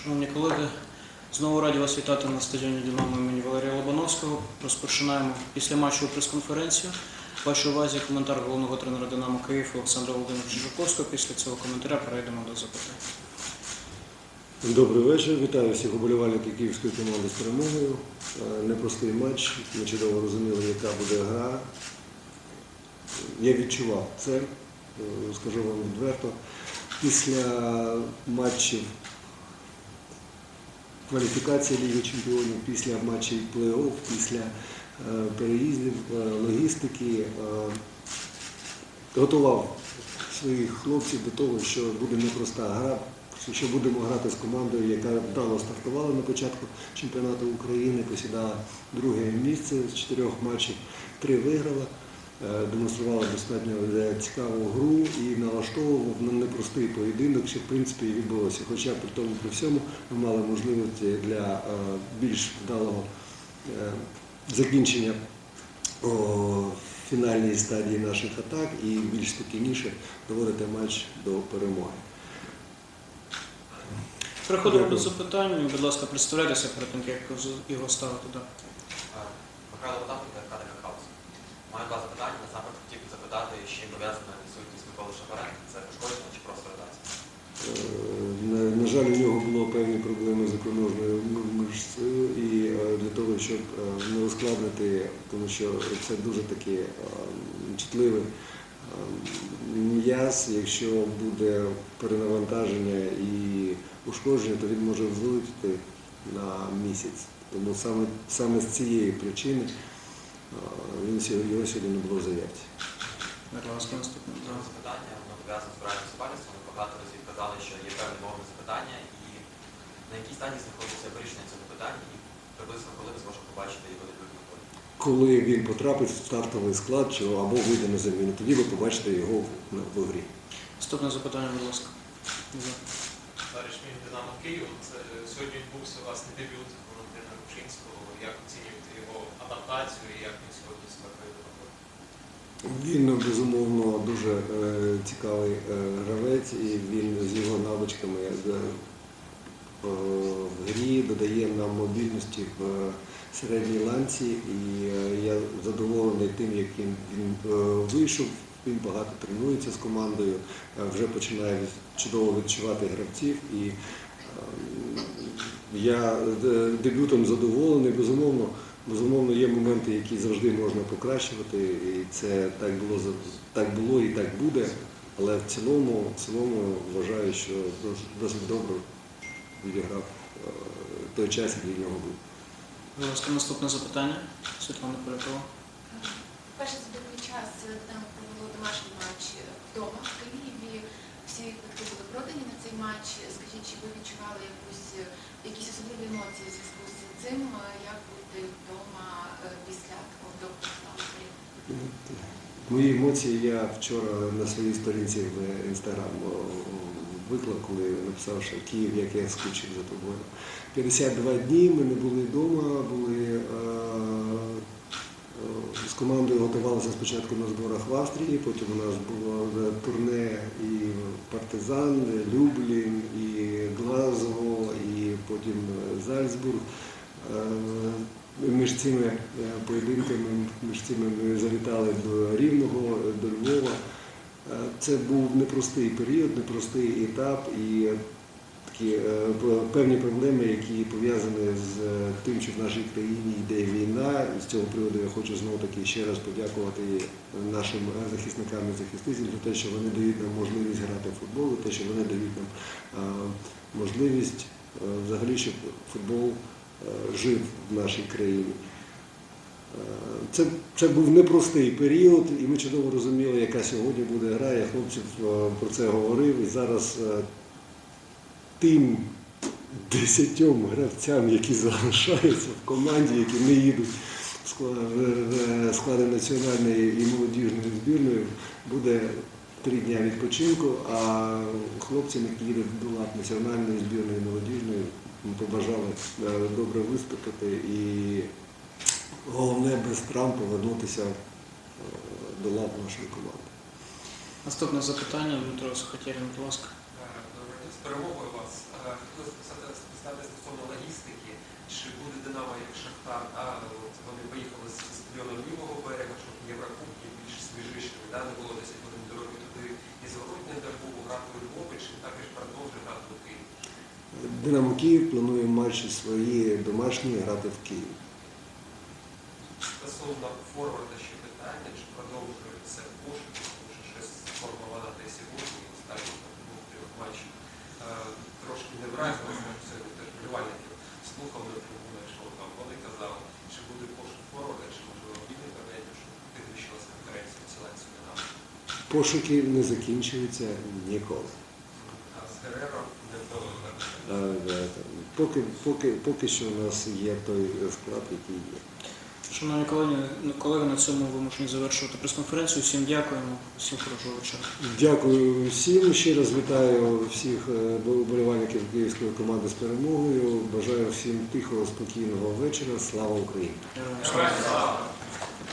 Шановні колеги, знову раді вас вітати на стадіоні Динамо імені Валерія Лобановського. Розпочинаємо після матчу прес-конференцію. Вашій увазі коментар головного тренера Динамо Київ Олександра Володимировича Жуковського. Після цього коментаря перейдемо до запитань. Добрий вечір. Вітаю всіх уболівальників київської команди з перемогою. Е, Непростий матч. Ми чудово розуміли, яка буде гра. Я відчував це, е, скажу вам відверто. Після матчів кваліфікації Ліги Чемпіонів, після матчів плей-офф, після е, переїздів, е, логістики. е, Готував своїх хлопців до того, що буде непроста гра, що будемо грати з командою, яка вдало стартувала на початку чемпіонату України, посідала друге місце з чотирьох матчів, три виграла, е, демонструвала достатньо е, цікаву гру і налаштовував на непростий поєдинок, що в принципі і відбулося. Хоча при тому при всьому ми мали можливості для е, більш вдалого закінчення фінальній стадії наших атак і більш спокійніше доводити матч до перемоги. Переходимо до запитань. Будь ласка, представляйтеся перед тим, як його ставити. Михайло Потапенко, КДК Хаус. Маю два запитання. Насамперед хотів би запитати, з чим пов'язана відсутність Миколи Шапаренка. Це пошкодження чи просто ротація? Е, На, на жаль, у нього було певні проблеми з ікроножною м- мишцею, і е, для того, щоб е, не ускладнити, тому що це дуже таки е, чутливий е, м'яз, якщо буде перенавантаження і ушкодження, то він може вилетіти на місяць. Тому саме, саме з цієї причини він сьогодні, його сьогодні не було в заявці. Ласка, наступне. Запитання, воно пов'язане з правильним суперництвом. Ви багато разів казали, що є певні мовні запитання, і на якій стадії знаходиться вирішення цього питання, і приблизно коли ми зможемо побачити його полі. Коли він потрапить в стартовий склад чи або вийде на заміну, тоді ви побачите його в, в грі. Наступне запитання, будь ласка. Да. Товариш мій Динамо Київ. Це сьогодні відбувся власне дебют Валентина Ручинського. Як оцінюєте його адаптацію і як він сьогодні себе полі? Він безумовно дуже е, цікавий е, гравець, і він з його навичками е, е, в грі додає нам мобільності в е, середній ланці. І е, я задоволений тим, як він, е, вийшов. Він багато тренується з командою, е, вже починає чудово відчувати гравців. І е, я е, дебютом задоволений, безумовно. Безумовно, є моменти, які завжди можна покращувати, і це так було так було і так буде. Але в цілому, в цілому вважаю, що досить, добре відіграв е, той час, який в нього був. Будь ласка, наступне запитання. Світлана Полякова. Перший час матч вдома в Києві. Всі квитки були продані на цей матч. Скажіть, чи ви відчували якусь, якісь особливі емоції в зв'язку з цим? Як бути вдома е, після такого довгого? Мої емоції я вчора на своїй сторінці в інстаграм виклав, коли написав, що Київ, як я скучив за тобою. 52 дні ми не були вдома, були е, е, з командою готувалися спочатку на зборах в Австрії, потім у нас було е, турне і Партизан, і Люблін, і Глазго, і потім е, Зальцбург. Е, Між цими е, поєдинками, між цими ми завітали до Рівного, е, до Львова. Е, Це був непростий період, непростий етап і такі е, певні проблеми, які пов'язані з е, тим, що в нашій країні йде війна. І з цього приводу я хочу знову таки ще раз подякувати нашим захисникам і захисницям за те, що вони дають нам можливість грати в футбол, за те, що вони дають нам е, можливість взагалі, щоб футбол жив в нашій країні. Це, це був непростий період, і ми чудово розуміли, яка сьогодні буде гра. Я хлопців про це говорив. І зараз тим десятьом гравцям, які залишаються в команді, які не їдуть в склад- в- в склади національної і молодіжної збірної, буде три дня відпочинку, а хлопцям, які їдуть до лав національної збірної і молодіжної, ми побажали е, добре виступити і головне без травм повернутися е, до лав нашої команди. Наступне запитання, Дмитро Сухотєрін, будь ласка перемовою вас. Е, хотілося писати стати стосовно логістики, чи буде Динамо як Шахтар, а вони поїхали з стадіону лівого берега, щоб Єврокубки більш свіжішими, да? не було 10 годин дороги туди і зворотня дорогу у Ракові Львові, чи також продовжує грати у Києві. Динамо Київ планує матчі свої домашні грати в Києві. Стосовно форварда ще питання, чи продовжує продовжується пошуки, тому що щось сформовано сьогодні, останні матчі. Е, Трошки не вразило, що сьогодні слухав на трибунах, що там вони казали, чи буде пошук форварда, чи можливо в інтернеті, що підвищилася конкуренція в ціленцю Динамо. Пошуки не закінчуються ніколи. А з Герером не вдалося. Да, там, Поки, поки, поки що у нас є той склад, який є. Шановні колеги, колеги, на цьому вимушені завершувати прес-конференцію. Всім дякуємо, всім хорошого вечора. Дякую всім. Ще раз вітаю всіх вболівальників болівальників київської команди з перемогою. Бажаю всім тихого, спокійного вечора. Слава Україні! Слава!